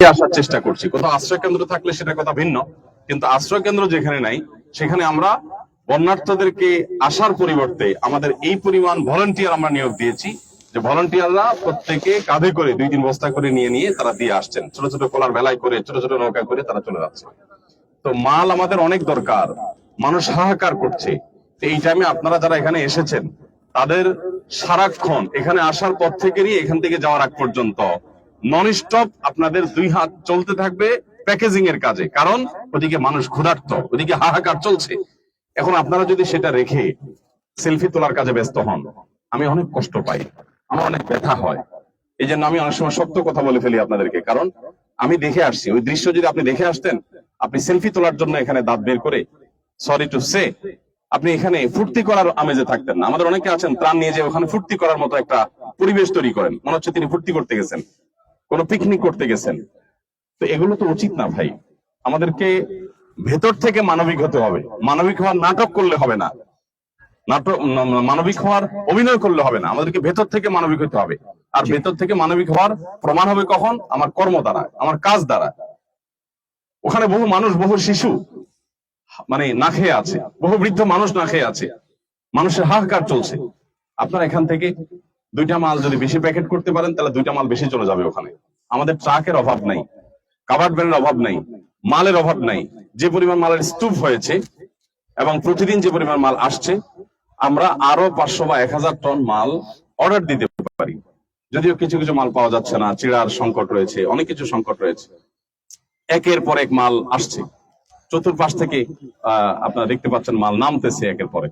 আসার চেষ্টা করছি। কোথাও আশ্রয় কেন্দ্র থাকলে সেটা কথা ভিন্ন, কিন্তু আশ্রয় কেন্দ্র যেখানে নাই, সেখানে আমরা বন্যার্থদেরকে আসার পরিবর্তে আমাদের এই পরিমাণ ভলান্টিয়ার আমরা নিয়োগ দিয়েছি, যে ভলান্টিয়াররা প্রত্যেকে কাঁধে করে দুই তিন বস্তা করে নিয়ে নিয়ে তারা দিয়ে আসছেন। ছোট ছোট কলার বেলায় করে, ছোট ছোট নৌকা করে তারা চলে যাচ্ছে। তো মাল আমাদের অনেক দরকার, মানুষ হাহাকার করছে। এই টাইমে আপনারা যারা এখানে এসেছেন, তাদের সারাক্ষণ এখানে আসার পর থেকেই এখান থেকে যাওয়ার আগ পর্যন্ত নন স্টপ আপনাদের দুই হাত চলতে থাকবে প্যাকেজিং এর কাজে। কারণ ওদিকে মানুষ ক্ষুধার্ত, ওদিকে হাহাকার চলছে। এখন আপনারা যদি সেটা রেখে সেলফি তোলার কাজে ব্যস্ত হন, আমি অনেক কষ্ট পাই। আমার অনেক ব্যথা হয়। এই জন্য আমি অনেক সময় সত্য কথা বলে ফেলি আপনাদেরকে। কারণ আমি দেখে আসছি, ওই দৃশ্য যদি আপনি দেখে আসতেন, আপনি সেলফি তোলার জন্য এখানে দাঁত বের করে সরি টু সে আপনি এখানে ফুর্তি করার আমেজে থাকতেন না। আমাদের অনেকে আছেন, ত্রাণ নিয়ে যে ওখানে ফুর্তি করার মতো একটা পরিবেশ তৈরি করেন। মনে হচ্ছে তিনি ফুর্তি করতে গেছেন। কোন পিকনিক করতে গেছেন। তো এগুলো তো উচিত না ভাই। আমাদেরকে ভেতর থেকে মানবিক হতে হবে। মানবিক হওয়ার নাটক করলে হবে না। নাটক মানবিক হওয়ার অভিনয় করলে হবে না। আমাদেরকে ভেতর থেকে মানবিক হতে হবে। আর ভেতর থেকে মানবিক হওয়ার প্রমাণ হবে কখন? আমার কর্ম দ্বারা আমার কাজ দ্বারা। ওখানে বহু মানুষ বহু শিশু মানে না খেয়ে আছে। বহু বৃদ্ধ মানুষ না খেয়ে আছে। মানুষের হাহাকার চলছে। আপনারা এখান থেকে দুইটা মাল যদি বেশি প্যাকেট করতে পারেন তাহলে দুইটা মাল বেশি চলে যাবে ওখানে। আমাদের ট্রাকের অভাব নাই কাভার্ড ভ্যানের অভাব নাই মালের অভাব নাই। যে পরিমাণ মালের স্তূপ হয়েছে এবং প্রতিদিন যে পরিমাণ মাল আসছে আমরা আরও পাঁচশো বা এক হাজার টন মাল অর্ডার দিতে পারি। যদিও কিছু কিছু মাল পাওয়া যাচ্ছে না চিড়ার সংকট রয়েছে অনেক কিছু সংকট রয়েছে। একের পর এক মাল আসছে। চতুর্পাশ থেকে আহ, আপনারা দেখতে পাচ্ছেন মাল নামতেছে একের পরে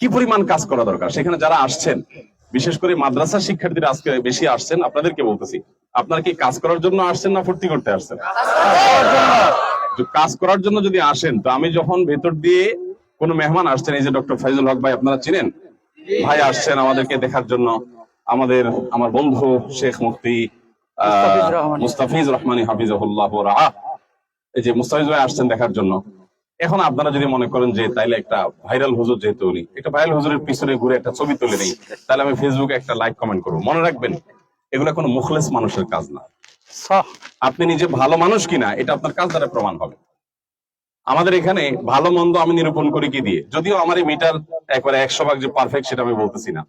কি পরিমাণ কাজ করা দরকার? সেখানে যারা আসছেন বিশেষ করে মাদ্রাসা শিক্ষার্থীরা আজকে বেশি আসছেন আপনাদেরকে বলতেছি? আপনারা কি কাজ করার জন্য আসছেন না ফুর্তি করতে আসছেন? কাজ করার জন্য যদি আসেন তো আমি যখন ভেতর দিয়ে কোনো মেহমান আসছেন এই যে ডক্টর ফাইজুল হক ভাই আপনারা চিনেন? ভাই আসছেন আমাদেরকে দেখার জন্য। আমাদের আমার বন্ধু শেখ মুফতি আহ, মুস্তাফিজ রহমানি। মুস্তাফিজ রহমানী হাফিজাহুল্লাহ এই যে মুস্তাফিজ ভাই আসছেন দেখার জন্য। এখন আপনারা যদি মনে করেন যে তাইলে একটা ভাইরাল হুজুর যেহেতু উনি একটা ভাইরাল হুজুরের পিছনে ঘুরে একটা ছবি তুলে নেই তাহলে আমি ফেসবুকে একটা লাইক কমেন্ট করব। মনে রাখবেন এগুলো কোনো মুখলেস মানুষের কাজ না। আপনি নিজে ভালো মানুষ কিনা এটা আপনার কাজ দ্বারা প্রমাণ হবে। আমাদের এখানে ভালো মন্দ আমি নিরূপণ করি কি দিয়ে? যদিও আমার এই মিটার একবারে একশো ভাগ যে পারফেক্ট সেটা আমি বলতেছি না।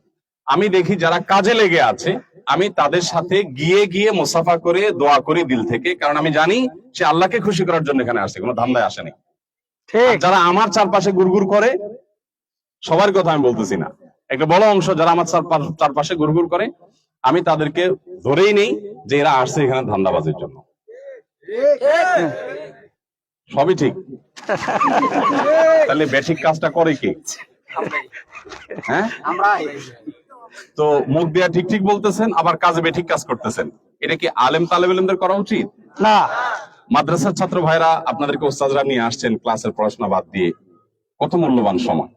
আমি দেখি যারা কাজে লেগে আছে আমি তাদের সাথে গিয়ে গিয়ে মুসাফা করে দোয়া করি দিল থেকে কারণ আমি জানি সে আল্লাহকে খুশি করার জন্য এখানে আসে কোনো ধান্দায় আসেনি। যারা আমার চারপাশে গুড়গুড় করে সবার কথা আমি বলতেছি না। একটা বড় অংশ যারা আমার চারপাশে গুড়গুড় করে আমি তাদেরকে ধরেই নেই যে এরা আসছে এখানে ধান্দাবাজির জন্য। সবই ঠিক। তাহলে বেঠিক কাজটা করে কি? হ্যাঁ? তো মুখ দিয়া ঠিক ঠিক বলতেছেন আবার কাজে বেঠিক কাজ করতেছেন। এটা কি আলেম তালেবেলেমদের করা উচিত? না। মাদ্রাসার ছাত্র ভাইরা আপনাদেরকে ওস্তাদরা নিয়ে আসছেন ক্লাসের পড়াশোনা বাদ দিয়ে। কত মূল্যবান সময়।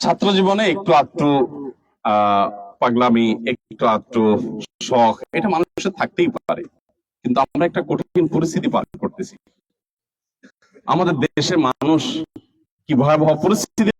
ছাত্র জীবনে একটু আধটু পাগলামি, একটু আধটু শখ, এটা মানুষের থাকতেই পারে। কিন্তু আমরা একটা কঠিন পরিস্থিতি পার করতেছি। আমাদের দেশের মানুষ কি ভয়াবহ পরিস্থিতি